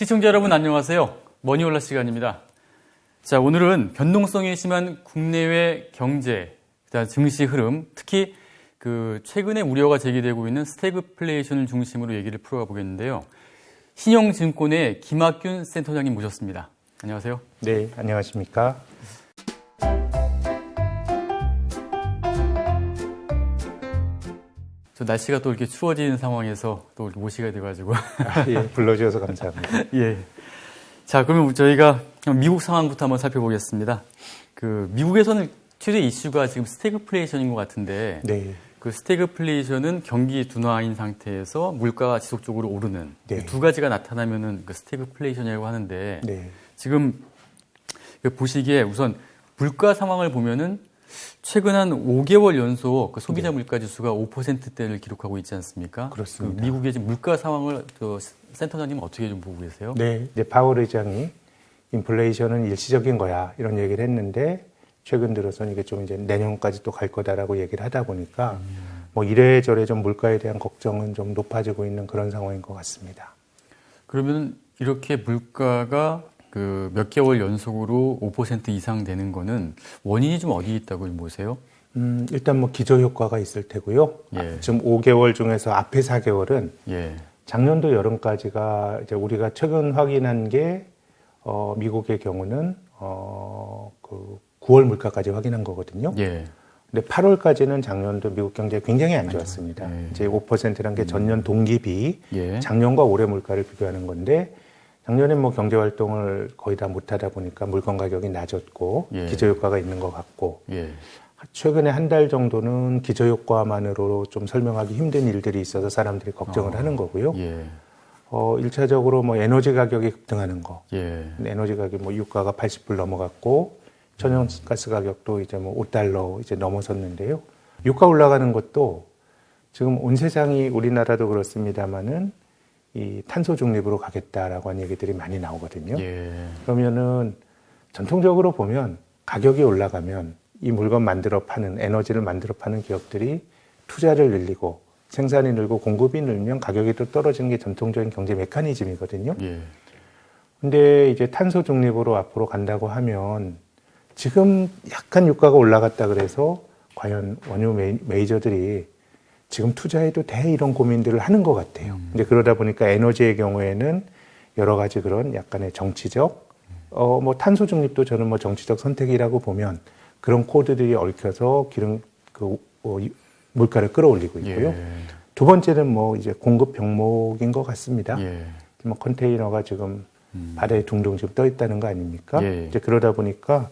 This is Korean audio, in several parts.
시청자 여러분 안녕하세요. 머니올라 시간입니다. 자, 오늘은 변동성이 심한 국내외 경제, 그다음 증시 흐름, 특히 그 최근에 우려가 제기되고 있는 스태그플레이션을 중심으로 얘기를 풀어가 보겠는데요. 신영증권의 김학균 센터장님 모셨습니다. 안녕하세요. 네, 안녕하십니까. 저 날씨가 또 이렇게 추워지는 상황에서 또 모시게 돼가지고. 아, 예, 불러주셔서 감사합니다. 예. 자, 그러면 저희가 미국 상황부터 한번 살펴보겠습니다. 그 미국에서는 최대 이슈가 지금 스태그플레이션인 것 같은데 네, 그 스태그플레이션은 경기 둔화인 상태에서 물가가 지속적으로 오르는 네. 두 가지가 나타나면은 그 스태그플레이션이라고 하는데 네, 지금 그 보시기에 우선 물가 상황을 보면은 최근 한 5개월 연속 그 소비자 물가 지수가 5%대를 기록하고 있지 않습니까? 네. 그렇습니다. 그 미국의 지금 물가 상황을 그 센터장님 어떻게 좀 보고 계세요? 네. 이제 파월 의장이 인플레이션은 일시적인 거야 이런 얘기를 했는데 최근 들어서는 이게 좀 이제 내년까지 또 갈 거다라고 얘기를 하다 보니까 뭐 이래저래 좀 물가에 대한 걱정은 좀 높아지고 있는 그런 상황인 것 같습니다. 그러면 이렇게 물가가 그 몇 개월 연속으로 5% 이상 되는 거는 원인이 좀 어디 있다고 보세요? 음, 일단 뭐 기저 효과가 있을 테고요. 예. 아, 지금 5개월 중에서 앞에 4개월은 예. 작년도 여름까지가 이제 우리가 최근 확인한 게 어, 미국의 경우는 어, 그 9월 물가까지 확인한 거거든요. 예. 근데 8월까지는 작년도 미국 경제가 굉장히 안 좋았습니다. 예. 이제 5%란 게 전년 동기비 예. 작년과 올해 물가를 비교하는 건데 작년에 뭐 경제 활동을 거의 다 못하다 보니까 물건 가격이 낮았고 예. 기저 효과가 있는 것 같고 예. 최근에 한 달 정도는 기저 효과만으로 좀 설명하기 힘든 일들이 있어서 사람들이 걱정을 어. 하는 거고요. 예. 어, 일차적으로 뭐 에너지 가격이 급등하는 거. 예. 에너지 가격 뭐 유가가 80불 넘어갔고 천연가스 가격도 이제 뭐 5달러 이제 넘어섰는데요. 유가 올라가는 것도 지금 온 세상이 우리나라도 그렇습니다만은 이 탄소 중립으로 가겠다라고 하는 얘기들이 많이 나오거든요. 예. 그러면은 전통적으로 보면 가격이 올라가면 이 물건 만들어 파는 에너지를 만들어 파는 기업들이 투자를 늘리고 생산이 늘고 공급이 늘면 가격이 또 떨어지는 게 전통적인 경제 메커니즘이거든요. 예. 근데 이제 탄소 중립으로 앞으로 간다고 하면 지금 약간 유가가 올라갔다 그래서 과연 원유 메이- 메이저들이 지금 투자해도 돼 이런 고민들을 하는 것 같아요. 이제 그러다 보니까 에너지의 경우에는 여러 가지 그런 약간의 정치적 어 뭐 탄소 중립도 저는 뭐 정치적 선택이라고 보면 그런 코드들이 얽혀서 기름 그 어, 이- 물가를 끌어올리고 있고요. 예. 두 번째는 뭐 이제 공급 병목인 것 같습니다. 예. 뭐 컨테이너가 지금 음. 바다에 둥둥 지금 떠 있다는 거 아닙니까? 예. 이제 그러다 보니까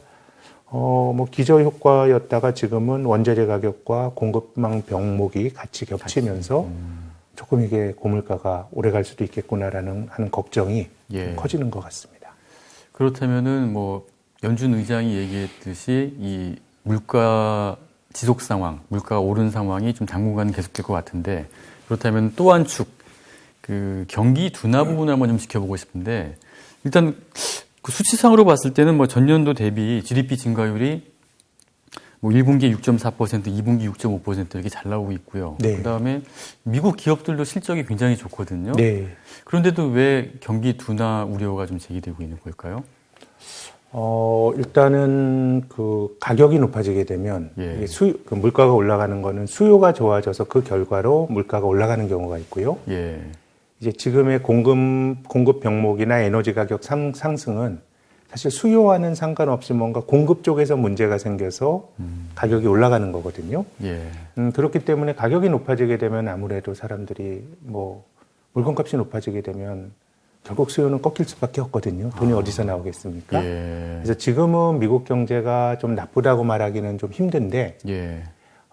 어 뭐 기저 효과였다가 지금은 원자재 가격과 공급망 병목이 같이 겹치면서 음. 조금 이게 고물가가 오래 갈 수도 있겠구나라는 하는 걱정이 예. 좀 커지는 것 같습니다. 그렇다면은 뭐 연준 의장이 얘기했듯이 이 물가 지속 상황, 물가가 오른 상황이 좀 당분간 계속될 것 같은데 그렇다면 또 한 축, 그 경기 둔화 부분을 한번 좀 지켜보고 싶은데 일단 그 수치상으로 봤을 때는 뭐 전년도 대비 GDP 증가율이 뭐 1분기에 6.4%, 2분기 6.5% 이렇게 잘 나오고 있고요. 네. 그다음에 미국 기업들도 실적이 굉장히 좋거든요. 네. 그런데도 왜 경기 둔화 우려가 좀 제기되고 있는 걸까요? 어, 일단은 그 가격이 높아지게 되면 예. 수, 그 물가가 올라가는 거는 수요가 좋아져서 그 결과로 물가가 올라가는 경우가 있고요. 예. 이제 지금의 공급, 공급 병목이나 에너지 가격 상, 상승은 사실 수요와는 상관없이 뭔가 공급 쪽에서 문제가 생겨서 가격이 올라가는 거거든요. 예. 음, 그렇기 때문에 가격이 높아지게 되면 아무래도 사람들이 뭐 물건값이 높아지게 되면 결국 수요는 꺾일 수밖에 없거든요. 돈이 어디서 나오겠습니까? 예. 그래서 지금은 미국 경제가 좀 나쁘다고 말하기는 좀 힘든데 예.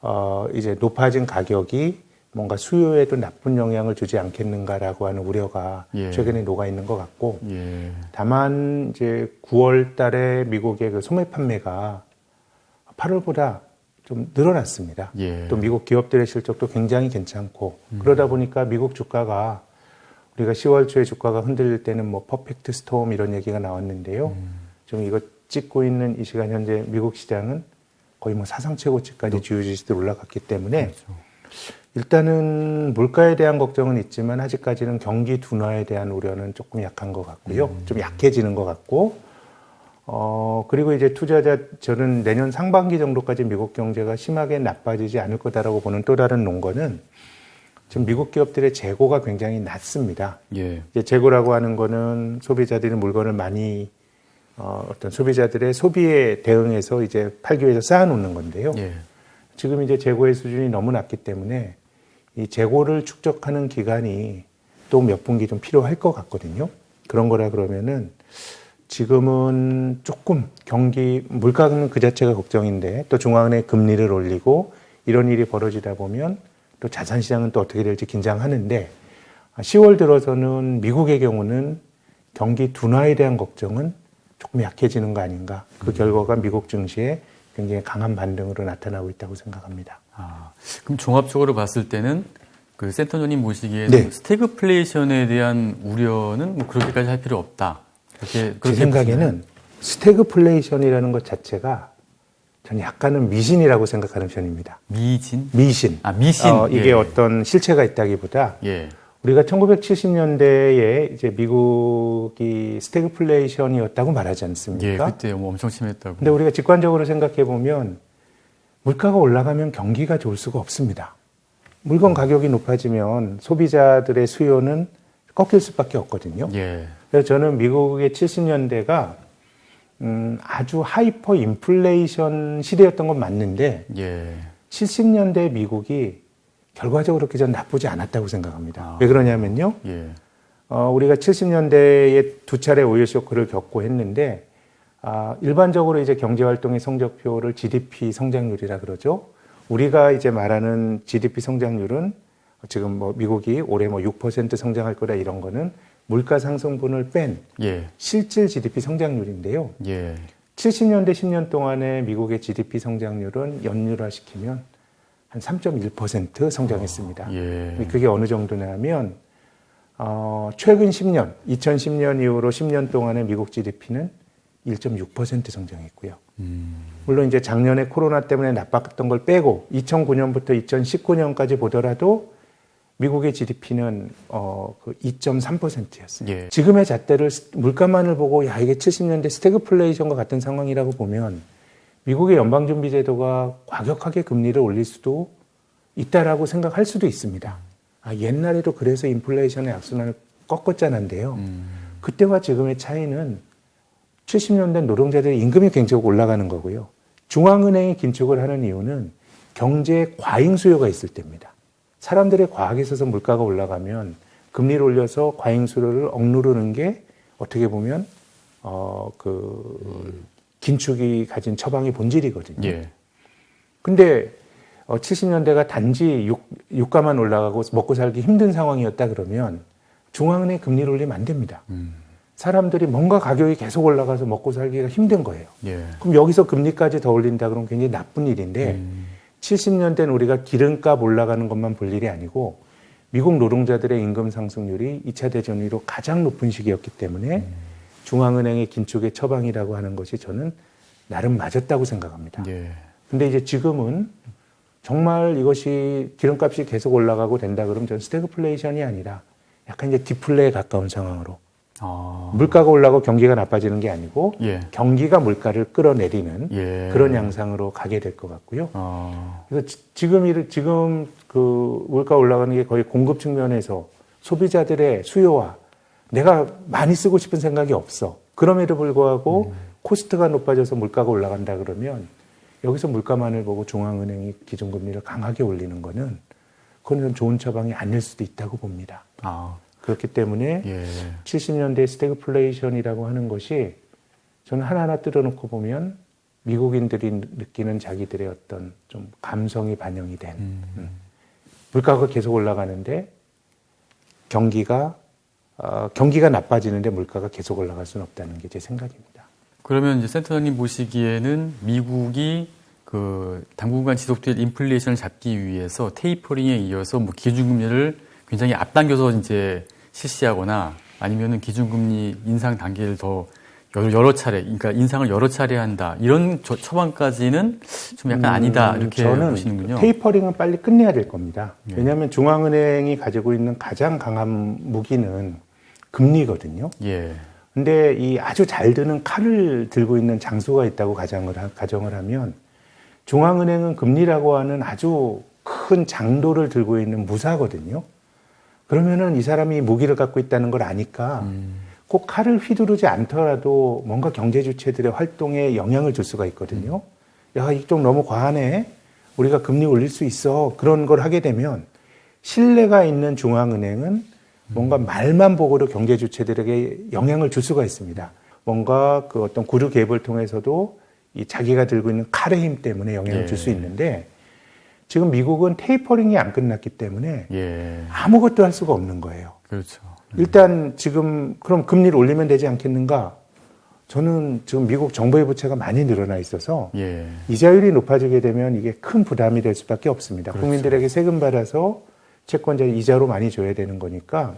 어, 이제 높아진 가격이 뭔가 수요에도 나쁜 영향을 주지 않겠는가라고 하는 우려가 예. 최근에 녹아 있는 것 같고 예. 다만 이제 9월 달에 미국의 그 소매 판매가 8월보다 좀 늘어났습니다. 예. 또 미국 기업들의 실적도 굉장히 괜찮고 그러다 보니까 미국 주가가 우리가 10월 초에 주가가 흔들릴 때는 뭐 퍼펙트 스톰 이런 얘기가 나왔는데요. 좀 이거 찍고 있는 이 시간 현재 미국 시장은 거의 뭐 사상 최고치까지 주요 지수들 올라갔기 때문에 그렇죠. 일단은 물가에 대한 걱정은 있지만 아직까지는 경기 둔화에 대한 우려는 조금 약한 것 같고요. 좀 약해지는 것 같고, 어, 그리고 이제 투자자, 저는 내년 상반기 정도까지 미국 경제가 심하게 나빠지지 않을 거다라고 보는 또 다른 논거는 지금 미국 기업들의 재고가 굉장히 낮습니다. 예. 이제 재고라고 하는 거는 소비자들이 물건을 많이 어, 어떤 소비자들의 소비에 대응해서 이제 팔기 위해서 쌓아놓는 건데요. 예. 지금 이제 재고의 수준이 너무 낮기 때문에 이 재고를 축적하는 기간이 또 몇 분기 좀 필요할 것 같거든요. 그런 거라 그러면은 지금은 조금 경기 물가는 그 자체가 걱정인데 또 중앙은행 금리를 올리고 이런 일이 벌어지다 보면 또 자산 시장은 또 어떻게 될지 긴장하는데 10월 들어서는 미국의 경우는 경기 둔화에 대한 걱정은 조금 약해지는 거 아닌가. 그 결과가 미국 증시에 굉장히 강한 반등으로 나타나고 있다고 생각합니다. 아, 그럼 종합적으로 봤을 때는 그 센터장님 보시기에는 네. 스태그플레이션에 대한 우려는 뭐 그렇게까지 할 필요 없다. 그렇게 제 그렇게 생각에는 스태그플레이션이라는 것 자체가 저는 약간은 미신이라고 생각하는 편입니다. 미진? 미신. 아, 미신. 어, 이게 예. 어떤 실체가 있다기보다 예. 우리가 1970년대에 이제 미국이 스태그플레이션이었다고 말하지 예, 않습니까? 그때 뭐 엄청 심했다고. 근데 우리가 직관적으로 생각해 보면 물가가 올라가면 경기가 좋을 수가 없습니다. 물건 가격이 높아지면 소비자들의 수요는 꺾일 수밖에 없거든요. 예. 그래서 저는 미국의 70년대가 음, 아주 하이퍼 인플레이션 시대였던 건 맞는데 예. 70년대 미국이 결과적으로 그렇게 전 나쁘지 않았다고 생각합니다. 아. 왜 그러냐면요. 예. 어, 우리가 70년대에 두 차례 오일 쇼크를 겪고 했는데 아, 일반적으로 이제 경제 활동의 성적표를 GDP 성장률이라 그러죠. 우리가 이제 말하는 GDP 성장률은 지금 뭐 미국이 올해 뭐 6% 성장할 거다 이런 거는 물가 상승분을 뺀 예. 실질 GDP 성장률인데요. 예. 70년대 10년 동안의 미국의 GDP 성장률은 연율화 시키면 한 3.1% 성장했습니다. 예. 그게 어느 정도냐면 어, 최근 10년, 2010년 이후로 10년 동안의 미국 GDP는 1.6% 성장했고요. 음. 물론 이제 작년에 코로나 때문에 나빴던 걸 빼고 2009년부터 2019년까지 보더라도 미국의 GDP는 어, 그 2.3%였어요. 예. 지금의 잣대를 스- 물가만을 보고 야 이게 70년대 스태그플레이션과 같은 상황이라고 보면 미국의 연방준비제도가 과격하게 금리를 올릴 수도 있다라고 생각할 수도 있습니다. 아, 옛날에도 그래서 인플레이션의 악순환을 꺾었잖아요. 음. 그때와 지금의 차이는 70년대 노동자들의 임금이 굉장히 올라가는 거고요. 중앙은행이 긴축을 하는 이유는 경제에 과잉 수요가 있을 때입니다. 사람들의 과학에 있어서 물가가 올라가면 금리를 올려서 과잉 수요를 억누르는 게 어떻게 보면 어그 긴축이 가진 처방의 본질이거든요. 예. 근데 어, 70년대가 단지 유, 유가만 올라가고 먹고 살기 힘든 상황이었다 그러면 중앙은행 금리를 올리면 안 됩니다. 음. 사람들이 뭔가 가격이 계속 올라가서 먹고 살기가 힘든 거예요. 예. 그럼 여기서 금리까지 더 올린다 그러면 굉장히 나쁜 일인데 음. 70년대는 우리가 기름값 올라가는 것만 볼 일이 아니고 미국 노동자들의 임금 상승률이 2차 대전 이후로 가장 높은 시기였기 때문에 음. 중앙은행의 긴축의 처방이라고 하는 것이 저는 나름 맞았다고 생각합니다. 예. 근데 이제 지금은 정말 이것이 기름값이 계속 올라가고 된다 그러면 저는 스태그플레이션이 아니라 약간 이제 디플레에 가까운 상황으로 아. 물가가 올라가고 경기가 나빠지는 게 아니고 예. 경기가 물가를 끌어내리는 예. 그런 양상으로 가게 될 것 같고요. 아. 그래서 지- 지금 이 지금 그 물가 올라가는 게 거의 공급 측면에서 소비자들의 수요와 내가 많이 쓰고 싶은 생각이 없어. 그럼에도 불구하고 코스트가 높아져서 물가가 올라간다 그러면 여기서 물가만을 보고 중앙은행이 기준금리를 강하게 올리는 거는 그건 좋은 처방이 아닐 수도 있다고 봅니다. 아. 그렇기 때문에 예. 70년대 스태그플레이션이라고 하는 것이 저는 하나하나 뜯어놓고 보면 미국인들이 느끼는 자기들의 어떤 좀 감성이 반영이 된 음. 물가가 계속 올라가는데 경기가 어, 경기가 나빠지는데 물가가 계속 올라갈 수는 없다는 게 제 생각입니다. 그러면 이제 센터장님 보시기에는 미국이 그 당분간 지속될 인플레이션을 잡기 위해서 테이퍼링에 이어서 뭐 기준금리를 굉장히 앞당겨서 이제 실시하거나 아니면은 기준금리 인상 단계를 더 여러, 차례, 그러니까 인상을 여러 차례 한다. 이런 저- 처방까지는 좀 약간 아니다. 음, 이렇게 저는 보시는군요. 테이퍼링은 빨리 끝내야 될 겁니다. 예. 왜냐하면 중앙은행이 가지고 있는 가장 강한 무기는 금리거든요. 예. 근데 이 아주 잘 드는 칼을 들고 있는 장소가 있다고 가정을, 하- 가정을 하면 중앙은행은 금리라고 하는 아주 큰 장도를 들고 있는 무사거든요. 그러면은 이 사람이 무기를 갖고 있다는 걸 아니까 음. 꼭 칼을 휘두르지 않더라도 뭔가 경제 주체들의 활동에 영향을 줄 수가 있거든요. 야, 이좀 너무 과하네. 우리가 금리 올릴 수 있어. 그런 걸 하게 되면 신뢰가 있는 중앙은행은 뭔가 말만 보고도 경제 주체들에게 영향을 줄 수가 있습니다. 뭔가 그 어떤 구류 개입을 통해서도 이 자기가 들고 있는 칼의 힘 때문에 영향을 예. 줄수 있는데 지금 미국은 테이퍼링이 안 끝났기 때문에 예. 아무것도 할 수가 없는 거예요. 그렇죠. 일단 지금 그럼 금리를 올리면 되지 않겠는가? 저는 지금 미국 정부의 부채가 많이 늘어나 있어서 예. 이자율이 높아지게 되면 이게 큰 부담이 될 수밖에 없습니다. 그렇죠. 국민들에게 세금 받아서 채권자 이자로 많이 줘야 되는 거니까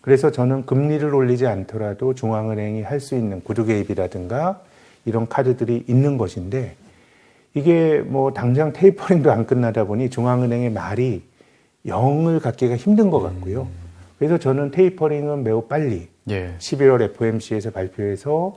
그래서 저는 금리를 올리지 않더라도 중앙은행이 할 수 있는 구두 개입이라든가 이런 카드들이 있는 것인데 이게 뭐 당장 테이퍼링도 안 끝나다 보니 중앙은행의 말이 영을 갖기가 힘든 것 같고요. 그래서 저는 테이퍼링은 매우 빨리 예. 11월 FOMC에서 발표해서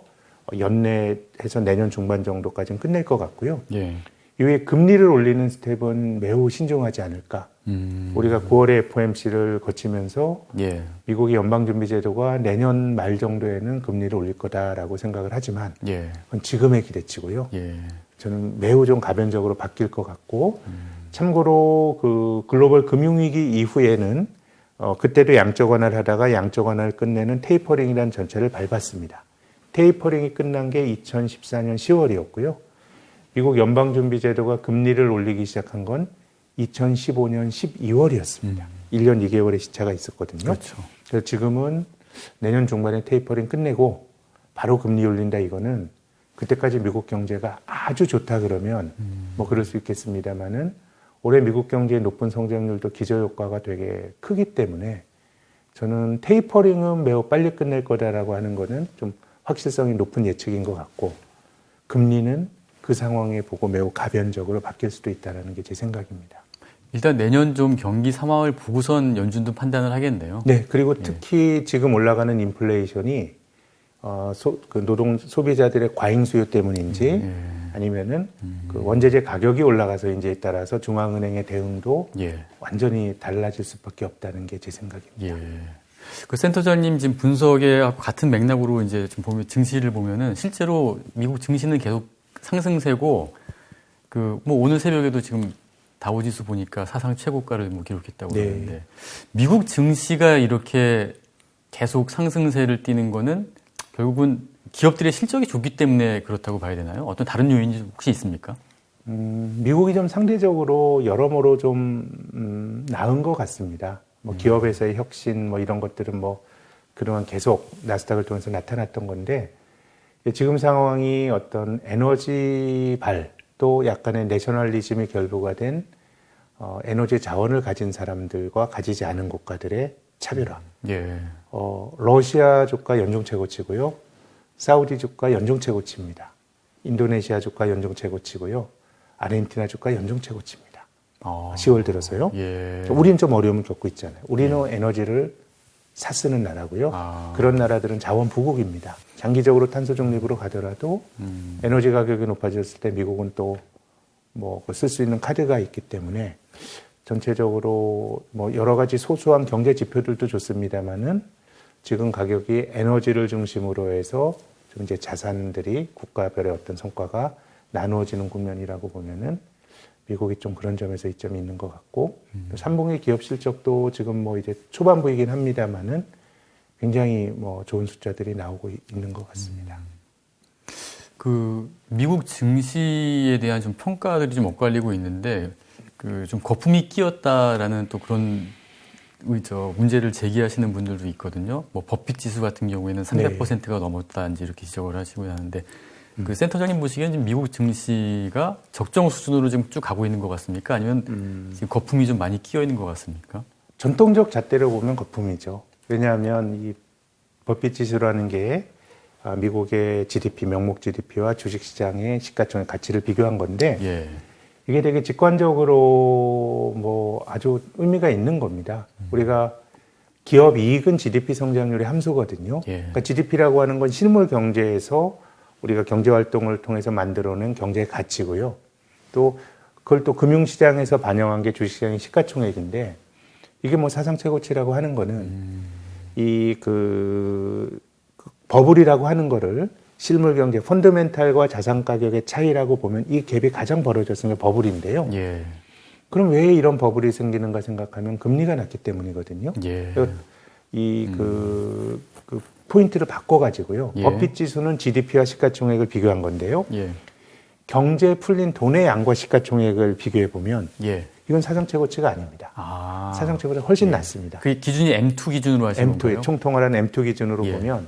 연내해서 내년 중반 정도까지는 끝낼 것 같고요. 예. 이후에 금리를 올리는 스텝은 매우 신중하지 않을까. 음. 우리가 9월에 FOMC를 거치면서 예. 미국의 연방준비제도가 내년 말 정도에는 금리를 올릴 거다라고 생각을 하지만 예. 그건 지금의 기대치고요. 예. 저는 매우 좀 가변적으로 바뀔 것 같고 참고로 그 글로벌 금융위기 이후에는 어, 그때도 양적 완화를 하다가 양적 완화를 끝내는 테이퍼링이라는 전체를 밟았습니다. 테이퍼링이 끝난 게 2014년 10월이었고요. 미국 연방준비제도가 금리를 올리기 시작한 건 2015년 12월이었습니다. 1년 2개월의 시차가 있었거든요. 그렇죠. 그래서 지금은 내년 중반에 테이퍼링 끝내고 바로 금리 올린다 이거는 그때까지 미국 경제가 아주 좋다 그러면 뭐 그럴 수 있겠습니다만은 올해 미국 경제의 높은 성장률도 기저효과가 되게 크기 때문에 저는 테이퍼링은 매우 빨리 끝낼 거다라고 하는 거는 좀 확실성이 높은 예측인 것 같고 금리는 그 상황에 보고 매우 가변적으로 바뀔 수도 있다라는 게 제 생각입니다. 일단 내년 좀 경기 상황을 보고선 연준도 판단을 하겠네요. 네, 그리고 특히 지금 올라가는 인플레이션이 어, 소, 그 노동 소비자들의 과잉 수요 때문인지 예. 아니면은 그 원재재 가격이 올라가서인지에 따라서 중앙은행의 대응도 예. 완전히 달라질 수밖에 없다는 게 제 생각입니다. 예. 그 센터장님 지금 분석에 같은 맥락으로 이제 좀 보면 증시를 보면은 실제로 미국 증시는 계속 상승세고 그 뭐 오늘 새벽에도 지금 다우지수 보니까 사상 최고가를 뭐 기록했다고 네. 그러는데 미국 증시가 이렇게 계속 상승세를 띠는 거는 결국은 기업들의 실적이 좋기 때문에 그렇다고 봐야 되나요? 어떤 다른 요인이 혹시 있습니까? 음, 미국이 좀 상대적으로 여러모로 좀 음, 나은 것 같습니다. 뭐 기업에서의 혁신 뭐 이런 것들은 뭐 그동안 계속 나스닥을 통해서 나타났던 건데 지금 상황이 어떤 에너지 발 또 약간의 내셔널리즘이 결부가 된 어, 에너지 자원을 가진 사람들과 가지지 않은 국가들의 차별화. 예. 어, 러시아 주가 연중 최고치고요. 사우디 주가 연중 최고치입니다. 인도네시아 주가 연중 최고치고요. 아르헨티나 주가 연중 최고치입니다. 어. 10월 들어서요. 예. 우리는 좀 어려움을 겪고 있잖아요. 우리는 에너지를 사 쓰는 나라고요. 아. 그런 나라들은 자원 부국입니다. 장기적으로 탄소 중립으로 가더라도 음. 에너지 가격이 높아졌을 때 미국은 또 뭐 쓸 수 있는 카드가 있기 때문에 전체적으로 뭐 여러 가지 소소한 경제 지표들도 좋습니다만은 지금 가격이 에너지를 중심으로 해서 좀 이제 자산들이 국가별의 어떤 성과가 나누어지는 국면이라고 보면은 미국이 좀 그런 점에서 이점이 있는 것 같고 음. 3분기 기업 실적도 지금 뭐 이제 초반부이긴 합니다만은 굉장히 뭐 좋은 숫자들이 나오고 있는 것 같습니다. 그 미국 증시에 대한 좀 평가들이 좀 엇갈리고 있는데 그 좀 거품이 끼었다라는 또 그런 의- 저 문제를 제기하시는 분들도 있거든요. 뭐 버핏 지수 같은 경우에는 300%가 넘었다 이제 이렇게 지적을 하시고 하는데 그 센터장님 보시기엔 지금 미국 증시가 적정 수준으로 지금 쭉 가고 있는 것 같습니까? 아니면 지금 거품이 좀 많이 끼어 있는 것 같습니까? 전통적 잣대로 보면 거품이죠. 왜냐하면 이 버핏 지수라는 게 아, 미국의 GDP, 명목 GDP와 주식시장의 시가총액 가치를 비교한 건데 예. 이게 되게 직관적으로 뭐 아주 의미가 있는 겁니다. 우리가 기업 이익은 GDP 성장률의 함수거든요. 예. 그러니까 GDP라고 하는 건 실물 경제에서 우리가 경제 활동을 통해서 만들어낸 경제의 가치고요. 또 그걸 또 금융시장에서 반영한 게 주식시장의 시가총액인데 이게 뭐 사상 최고치라고 하는 거는 이그 그 버블이라고 하는 거를 실물 경제 펀더멘탈과 자산 가격의 차이라고 보면 이 갭이 가장 벌어졌은 게 버블인데요. 예. 그럼 왜 이런 버블이 생기는가 생각하면 금리가 낮기 때문이거든요. 예. 이그 그 포인트를 바꿔가지고요. 예. 버핏 지수는 GDP와 시가총액을 비교한 건데요. 예. 경제 풀린 돈의 양과 시가총액을 비교해 보면 예. 이건 사상 최고치가 아닙니다. 아. 사상 최고치가 훨씬 낮습니다. 그 기준이 M2 기준으로 하시는 M2의 건가요? 총통화한 M2 기준으로 예. 보면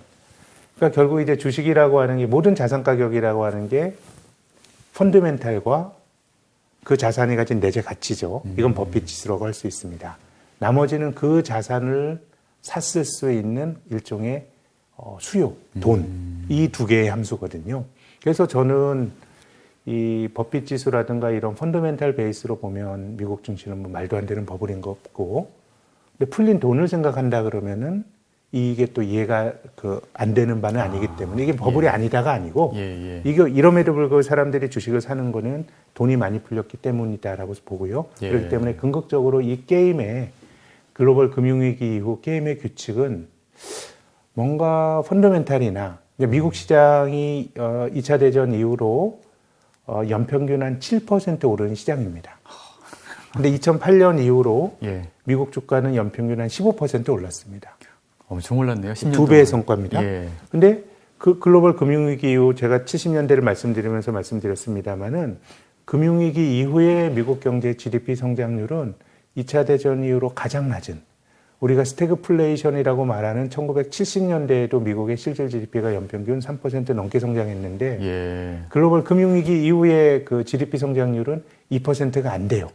그러니까 결국 이제 주식이라고 하는 게 모든 자산 가격이라고 하는 게 펀드멘탈과 그 자산이 가진 내재 가치죠. 음. 이건 버핏 지수라고 할 수 있습니다. 나머지는 그 자산을 샀을 수 있는 일종의 어, 수요, 돈, 음. 이두 개의 함수거든요. 그래서 저는 이 버핏 지수라든가 이런 펀더멘탈 베이스로 보면 미국 증시는 뭐 말도 안 되는 버블인 것 같고, 근데 풀린 돈을 생각한다 그러면은 이게 또 이해가 그 안 되는 바는 아니기 때문에 이게 버블이 아니다가 아니고 예, 예. 이게 이럼에도 불구하고 사람들이 주식을 사는 거는 돈이 많이 풀렸기 때문이다라고 보고요. 예. 그렇기 때문에 궁극적으로 이 게임의 글로벌 금융위기 이후 게임의 규칙은 뭔가 펀더멘탈이나 이제 미국 시장이 어, 2차 대전 이후로 어, 연평균 한 7% 오르는 시장입니다. 근데 2008년 이후로 예. 미국 주가는 연평균 한 15% 올랐습니다. 엄청 올랐네요. 10년 두 배의. 성과입니다. 예. 근데 그 글로벌 금융위기 이후 제가 70년대를 말씀드리면서 말씀드렸습니다마는 금융위기 이후에 미국 경제 GDP 성장률은 2차 대전 이후로 가장 낮은 우리가 스태그플레이션이라고 말하는 1970년대에도 미국의 실질 GDP가 연평균 3% 넘게 성장했는데 예. 글로벌 금융위기 이후에 그 GDP 성장률은 2%가 안 돼요.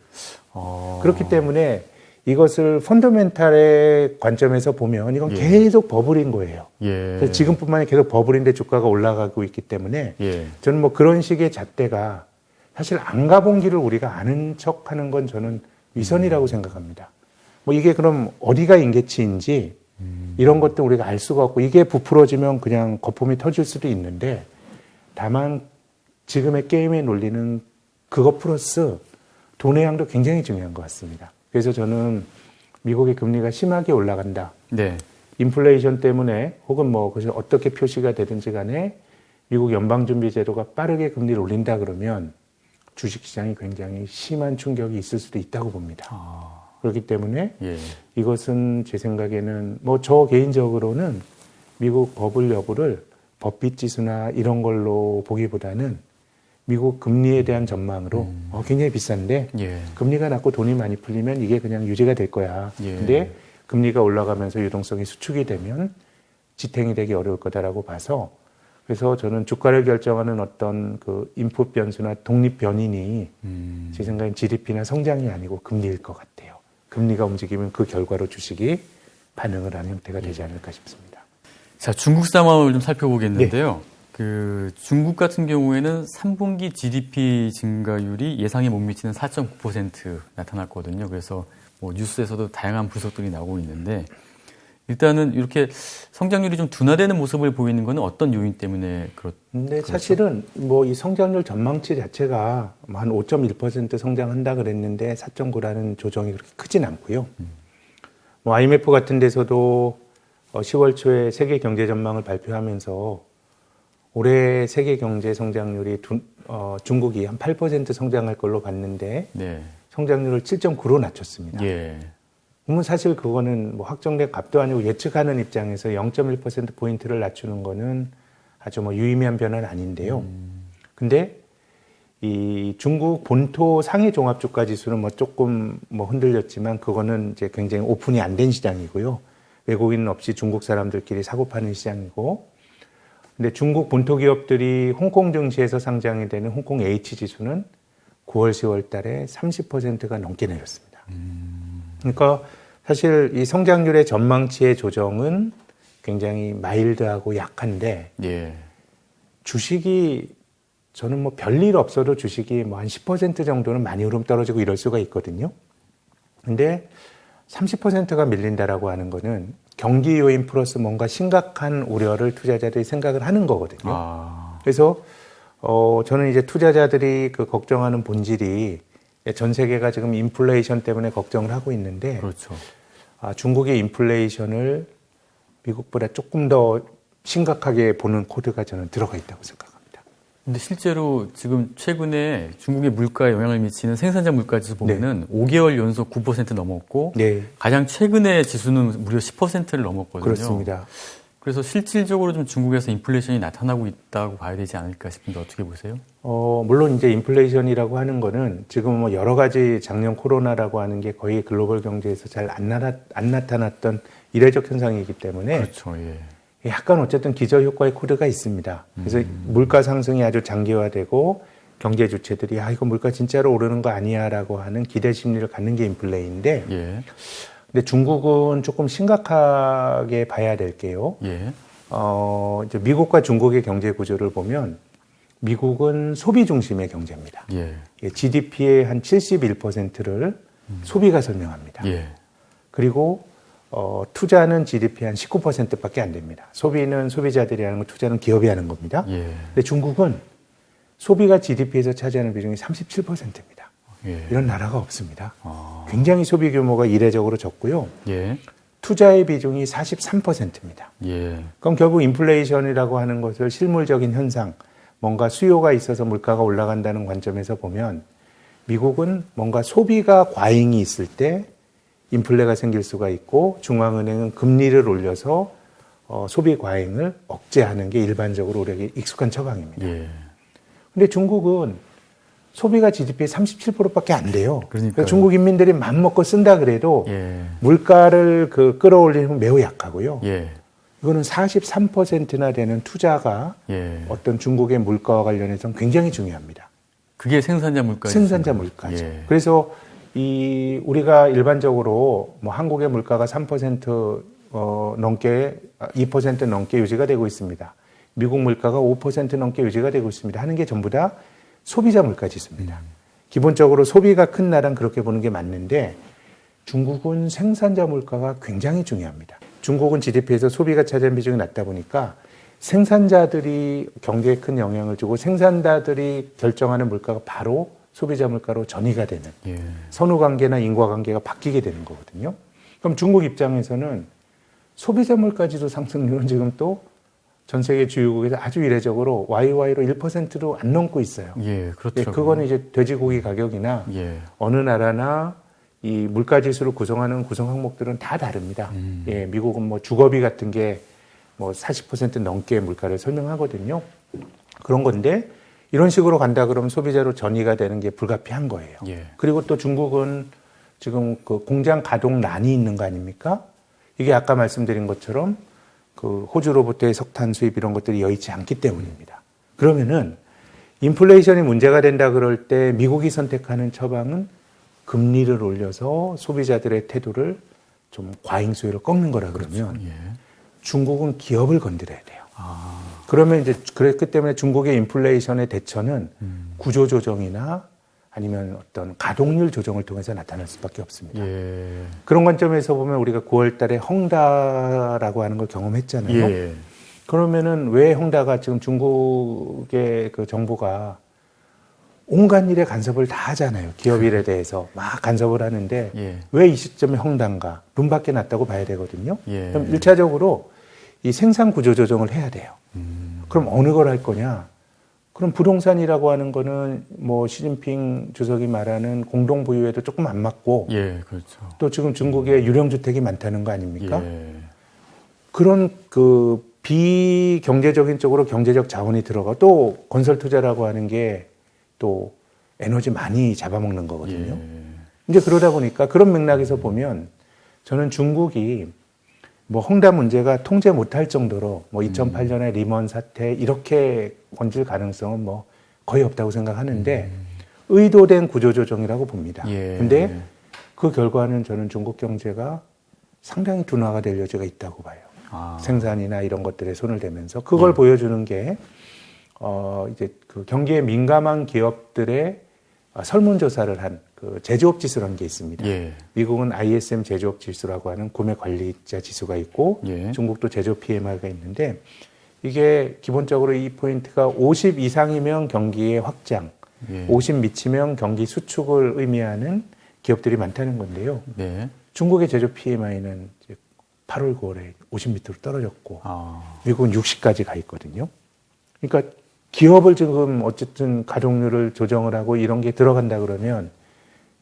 어. 그렇기 때문에 이것을 펀더멘탈의 관점에서 보면 이건 예. 계속 버블인 거예요. 예. 그래서 지금뿐만이 계속 버블인데 주가가 올라가고 있기 때문에 예. 저는 뭐 그런 식의 잣대가 사실 안 가본 길을 우리가 아는 척 하는 건 저는 위선이라고 생각합니다. 뭐 이게 그럼 어디가 인계치인지 이런 것도 우리가 알 수가 없고 이게 부풀어지면 그냥 거품이 터질 수도 있는데 다만 지금의 게임의 논리는 그것 플러스 돈의 양도 굉장히 중요한 것 같습니다. 그래서 저는 미국의 금리가 심하게 올라간다. 네. 인플레이션 때문에 혹은 뭐 그것이 어떻게 표시가 되든지 간에 미국 연방준비제도가 빠르게 금리를 올린다 그러면 주식시장이 굉장히 심한 충격이 있을 수도 있다고 봅니다. 아. 그렇기 때문에 예. 이것은 제 생각에는 뭐 저 개인적으로는 미국 버블 여부를 법빛 지수나 이런 걸로 보기보다는 미국 금리에 대한 전망으로 어, 굉장히 비싼데 예. 금리가 낮고 돈이 많이 풀리면 이게 그냥 유지가 될 거야. 예. 근데 금리가 올라가면서 유동성이 수축이 되면 지탱이 되기 어려울 거다라고 봐서 그래서 저는 주가를 결정하는 어떤 그 인풋 변수나 독립 변인이 음. 제 생각엔 GDP나 성장이 아니고 금리일 것 같아요. 금리가 움직이면 그 결과로 주식이 반응을 하는 형태가 되지 예. 않을까 싶습니다. 자, 중국 상황을 좀 살펴보겠는데요. 네. 그 중국 같은 경우에는 3분기 GDP 증가율이 예상에 못 미치는 4.9% 나타났거든요. 그래서 뭐 뉴스에서도 다양한 분석들이 나오고 있는데 일단은 이렇게 성장률이 좀 둔화되는 모습을 보이는 것은 어떤 요인 때문에 그렇 근데 그렇죠. 사실은 뭐 이 성장률 전망치 자체가 뭐한 5.1% 성장한다 그랬는데 4.9라는 조정이 그렇게 크진 않고요. 뭐 IMF 같은 데서도 어, 10월 초에 세계 경제 전망을 발표하면서 올해 세계 경제 성장률이 두- 어, 중국이 한 8% 성장할 걸로 봤는데 네. 성장률을 7.9로 낮췄습니다. 예. 그러면 사실 그거는 뭐 확정된 값도 아니고 예측하는 입장에서 0.1% 포인트를 낮추는 거는 아주 뭐 유의미한 변화는 아닌데요. 근데 이 중국 본토 상해 종합 주가 지수는 뭐 조금 뭐 흔들렸지만 그거는 이제 굉장히 오픈이 안 된 시장이고요. 외국인 없이 중국 사람들끼리 사고 파는 시장이고 근데 중국 본토 기업들이 홍콩 증시에서 상장이 되는 홍콩 H 지수는 9월, 10월 달에 30%가 넘게 내렸습니다. 그러니까 사실 이 성장률의 전망치의 조정은 굉장히 마일드하고 약한데 예. 주식이 저는 뭐 별일 없어도 주식이 뭐 한 10% 정도는 많이 흐름 떨어지고 이럴 수가 있거든요. 근데 30%가 밀린다라고 하는 거는 경기 요인 플러스 뭔가 심각한 우려를 투자자들이 생각을 하는 거거든요. 아. 그래서 어 저는 이제 투자자들이 그 걱정하는 본질이 전 세계가 지금 인플레이션 때문에 걱정을 하고 있는데 그렇죠. 아, 중국의 인플레이션을 미국보다 조금 더 심각하게 보는 코드가 저는 들어가 있다고 생각합니다. 근데 실제로 지금 최근에 중국의 물가에 영향을 미치는 생산자 물가 지수 보면은 5개월 연속 9% 넘었고 네, 가장 최근의 지수는 무려 10%를 넘었거든요. 그렇습니다. 그래서 실질적으로 좀 중국에서 인플레이션이 나타나고 있다고 봐야 되지 않을까 싶은데 어떻게 보세요? 어, 물론 이제 인플레이션이라고 하는 거는 지금 뭐 여러 가지 작년 코로나라고 하는 게 거의 글로벌 경제에서 잘안안 나타났던 이례적 현상이기 때문에 그렇죠. 예. 약간 어쨌든 기저 효과의 코드가 있습니다. 그래서 물가 상승이 아주 장기화되고 경제 주체들이 아 이거 물가 진짜로 오르는 거 아니야라고 하는 기대 심리를 갖는 게 인플레인데 예. 근데 중국은 조금 심각하게 봐야 될 게요. 예. 어, 이제 미국과 중국의 경제 구조를 보면 미국은 소비 중심의 경제입니다. 예. GDP의 한 71%를 소비가 설명합니다. 예. 그리고 어, 투자는 GDP 한 19%밖에 안 됩니다. 소비는 소비자들이 하는 거, 투자는 기업이 하는 겁니다. 예. 근데 중국은 소비가 GDP에서 차지하는 비중이 37%입니다. 예. 이런 나라가 없습니다. 아. 굉장히 소비 규모가 이례적으로 적고요. 예. 투자의 비중이 43%입니다. 예. 그럼 결국 인플레이션이라고 하는 것을 실물적인 현상, 뭔가 수요가 있어서 물가가 올라간다는 관점에서 보면 미국은 뭔가 소비가 과잉이 있을 때 인플레가 생길 수가 있고 중앙은행은 금리를 올려서 어, 소비 과잉을 억제하는 게 일반적으로 우리에게 익숙한 처방입니다. 예. 근데 중국은 소비가 GDP의 37%밖에 안 돼요. 그러니까 중국 인민들이 맘 먹고 쓴다 그래도 예. 물가를 그 끌어올리는 매우 약하고요. 예. 이거는 43%나 되는 투자가 예. 어떤 중국의 물가와 관련해서는 굉장히 중요합니다. 그게 생산자 물가. 생산자 물가죠. 예. 그래서 이 우리가 일반적으로 뭐 한국의 물가가 3% 어, 넘게 2% 넘게 유지가 되고 있습니다. 미국 물가가 5% 넘게 유지가 되고 있습니다. 하는 게 전부 다 소비자 물가 지수입니다. 기본적으로 소비가 큰 나라는 그렇게 보는 게 맞는데 중국은 생산자 물가가 굉장히 중요합니다. 중국은 GDP에서 소비가 차지하는 비중이 낮다 보니까 생산자들이 경제에 큰 영향을 주고 생산자들이 결정하는 물가가 바로 소비자 물가로 전이가 되는 예. 선후 관계나 인과 관계가 바뀌게 되는 거거든요. 그럼 중국 입장에서는 소비자 물가 지수 상승률은 지금 또 전 세계 주요국에서 아주 이례적으로 YY로 1%도 안 넘고 있어요. 예. 그렇죠. 예, 그거는 이제 돼지고기 가격이나 예. 어느 나라나 이 물가 지수를 구성하는 구성 항목들은 다 다릅니다. 음. 예, 미국은 뭐 주거비 같은 게 뭐 40% 넘게 물가를 설명하거든요. 그런 건데 이런 식으로 간다 그러면 소비자로 전이가 되는 게 불가피한 거예요. 예. 그리고 또 중국은 지금 그 공장 가동난이 있는 거 아닙니까? 이게 아까 말씀드린 것처럼 그 호주로부터의 석탄 수입 이런 것들이 여의치 않기 때문입니다. 그러면은 인플레이션이 문제가 된다 그럴 때 미국이 선택하는 처방은 금리를 올려서 소비자들의 태도를 좀 과잉 수요를 꺾는 거라 그러면 예. 중국은 기업을 건드려야 돼요. 아. 그러면 이제 그랬기 때문에 중국의 인플레이션의 대처는 음. 구조 조정이나 아니면 어떤 가동률 조정을 통해서 나타날 수밖에 없습니다. 예. 그런 관점에서 보면 우리가 9월 달에 헝다라고 하는 걸 경험했잖아요. 예. 그러면은 왜 헝다가 지금 중국의 그 정부가 온갖 일에 간섭을 다 하잖아요. 기업 일에 대해서 막 간섭을 하는데 예. 왜이 시점에 헝다인가? 눈밖에 났다고 봐야 되거든요. 예. 그럼 1차적으로 이 생산 구조 조정을 해야 돼요. 음. 그럼 어느 걸 할 거냐? 그럼 부동산이라고 하는 거는 뭐 시진핑 주석이 말하는 공동 부유에도 조금 안 맞고 예. 그렇죠. 또 지금 중국에 유령 주택이 많다는 거 아닙니까? 예. 그런 그 비경제적인 쪽으로 경제적 자원이 들어가 또 건설 투자라고 하는 게 또 에너지 많이 잡아먹는 거거든요. 예. 이제 그러다 보니까 그런 맥락에서 보면 저는 중국이 뭐 헝다 문제가 통제 못할 정도로 뭐 2008년에 리먼 사태 이렇게 번질 가능성은 뭐 거의 없다고 생각하는데 의도된 구조조정이라고 봅니다. 예. 근데 그 결과는 저는 중국 경제가 상당히 둔화가 될 여지가 있다고 봐요. 아. 생산이나 이런 것들에 손을 대면서 그걸 예. 보여주는 게 어, 이제 그 경기에 민감한 기업들의 어, 설문조사를 한 그 제조업 지수라는 게 있습니다. 예. 미국은 ISM 제조업 지수라고 하는 구매 관리자 지수가 있고 예. 중국도 제조업 PMI가 있는데 이게 기본적으로 이 포인트가 50 이상이면 경기의 확장, 예. 50 미치면 경기 수축을 의미하는 기업들이 많다는 건데요. 네. 중국의 제조업 PMI는 8월, 9월에 50m로 떨어졌고 아. 미국은 60까지 가 있거든요. 그러니까 기업을 지금 어쨌든 가동률을 조정을 하고 이런 게 들어간다 그러면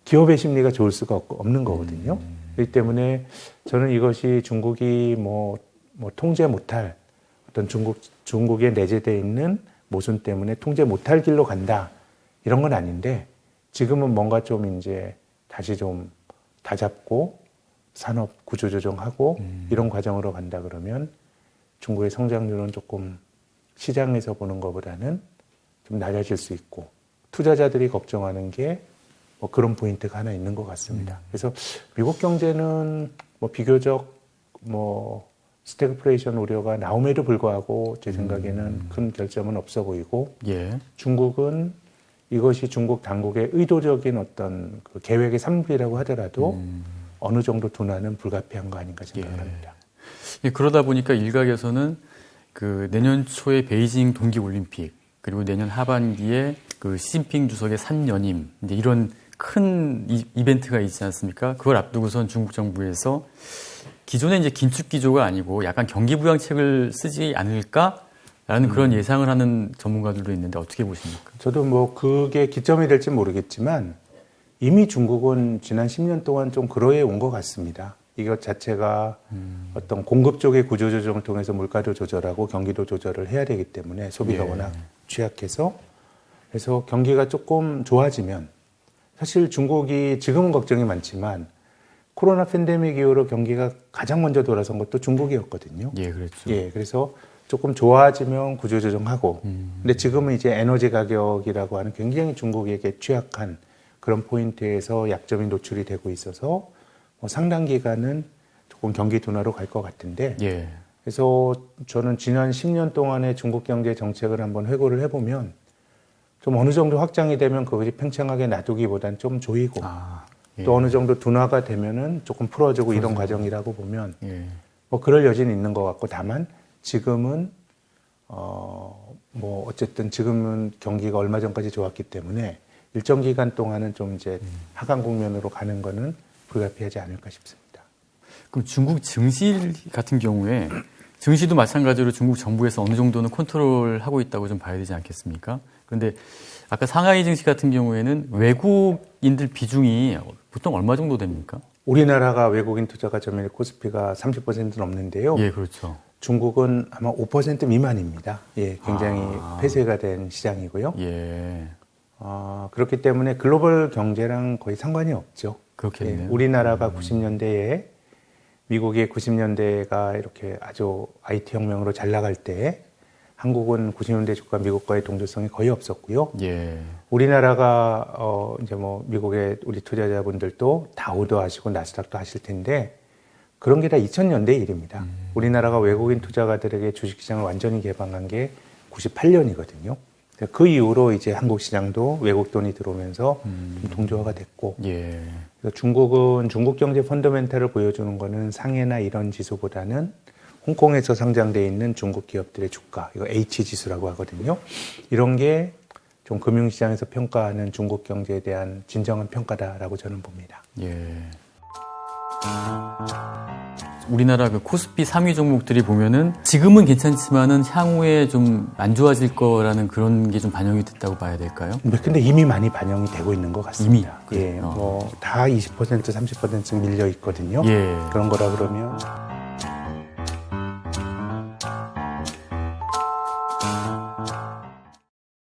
기업의 심리가 좋을 수가 없- 없는 거거든요. 그렇기 때문에 저는 이것이 중국이 뭐, 뭐 통제 못할 어떤 중국, 중국에 내재되어 있는 모순 때문에 통제 못할 길로 간다. 이런 건 아닌데 지금은 뭔가 좀 이제 다시 좀 다잡고 산업 구조 조정하고 이런 과정으로 간다 그러면 중국의 성장률은 조금 시장에서 보는 것보다는 좀 낮아질 수 있고 투자자들이 걱정하는 게 뭐 그런 포인트가 하나 있는 것 같습니다. 그래서 미국 경제는 뭐 비교적 뭐 스태그플레이션 우려가 나옴에도 불구하고 제 생각에는 큰 결점은 없어 보이고 예. 중국은 이것이 중국 당국의 의도적인 어떤 그 계획의 산물이라고 하더라도 어느 정도 둔화는 불가피한 거 아닌가 생각합니다. 예, 그러다 보니까 일각에서는 그 내년 초에 베이징 동계 올림픽 그리고 내년 하반기에 그 시진핑 주석의 산연임 이제 이런 큰 이, 이벤트가 있지 않습니까? 그걸 앞두고선 중국 정부에서 기존의 이제 긴축 기조가 아니고 약간 경기 부양책을 쓰지 않을까라는 그런 예상을 하는 전문가들도 있는데 어떻게 보십니까? 저도 뭐 그게 기점이 될지 모르겠지만 이미 중국은 지난 10년 동안 좀 그러해 온 것 같습니다. 이것 자체가 어떤 공급 쪽의 구조 조정을 통해서 물가도 조절하고 경기도 조절을 해야 되기 때문에 소비가 예. 워낙 취약해서 그래서 경기가 조금 좋아지면 사실 중국이 지금은 걱정이 많지만 코로나 팬데믹 이후로 경기가 가장 먼저 돌아선 것도 중국이었거든요. 예, 그렇죠. 예, 그래서 조금 좋아지면 구조 조정하고, 근데 지금은 이제 에너지 가격이라고 하는 굉장히 중국에게 취약한 그런 포인트에서 약점이 노출이 되고 있어서 뭐 상당 기간은 조금 경기 둔화로 갈 것 같은데, 예. 그래서 저는 지난 10년 동안의 중국 경제 정책을 한번 회고를 해보면 좀 어느 정도 확장이 되면 그것이 팽창하게 놔두기보단 좀 조이고 아, 예. 또 어느 정도 둔화가 되면은 조금 풀어주고 이런 과정이라고 보면 예. 뭐 그럴 여지는 있는 것 같고 다만 지금은 어 뭐 어쨌든 지금은 경기가 얼마 전까지 좋았기 때문에 일정 기간 동안은 좀 이제 하강 국면으로 가는 거는 불가피하지 않을까 싶습니다. 그럼 중국 증시 같은 경우에 증시도 마찬가지로 중국 정부에서 어느 정도는 컨트롤하고 있다고 좀 봐야 되지 않겠습니까? 그런데 아까 상하이 증시 같은 경우에는 외국인들 비중이 보통 얼마 정도 됩니까? 우리나라가 외국인 투자가 점유율 코스피가 30% 넘는데요. 예, 그렇죠. 중국은 아마 5% 미만입니다. 예, 굉장히 아. 폐쇄가 된 시장이고요. 예, 어, 그렇기 때문에 글로벌 경제랑 거의 상관이 없죠. 그렇겠네요. 음. 예, 우리나라가 90년대에 미국이 90년대가 이렇게 아주 IT 혁명으로 잘 나갈 때 한국은 90년대 주가 미국과의 동조성이 거의 없었고요. 예, 우리나라가 어 이제 뭐 미국의 우리 투자자분들도 다우도 하시고 나스닥도 하실 텐데 그런 게 다 2000년대 일입니다. 우리나라가 외국인 투자가들에게 주식시장을 완전히 개방한 게 98년이거든요. 그 이후로 이제 한국 시장도 외국 돈이 들어오면서 좀 동조화가 됐고 예, 중국은 중국 경제 펀더멘탈을 보여주는 거는 상해나 이런 지수보다는 홍콩에서 상장돼 있는 중국 기업들의 주가 이거 H 지수라고 하거든요. 이런 게 좀 금융시장에서 평가하는 중국 경제에 대한 진정한 평가다라고 저는 봅니다. 예. 우리나라 그 코스피 3위 종목들이 보면은 지금은 괜찮지만은 향후에 좀 안 좋아질 거라는 그런 게 좀 반영이 됐다고 봐야 될까요? 근데 이미 많이 반영이 되고 있는 것 같습니다. 이미? 예, 그래요? 뭐다 20% 30% 밀려 있거든요. 예. 그런 거라 그러면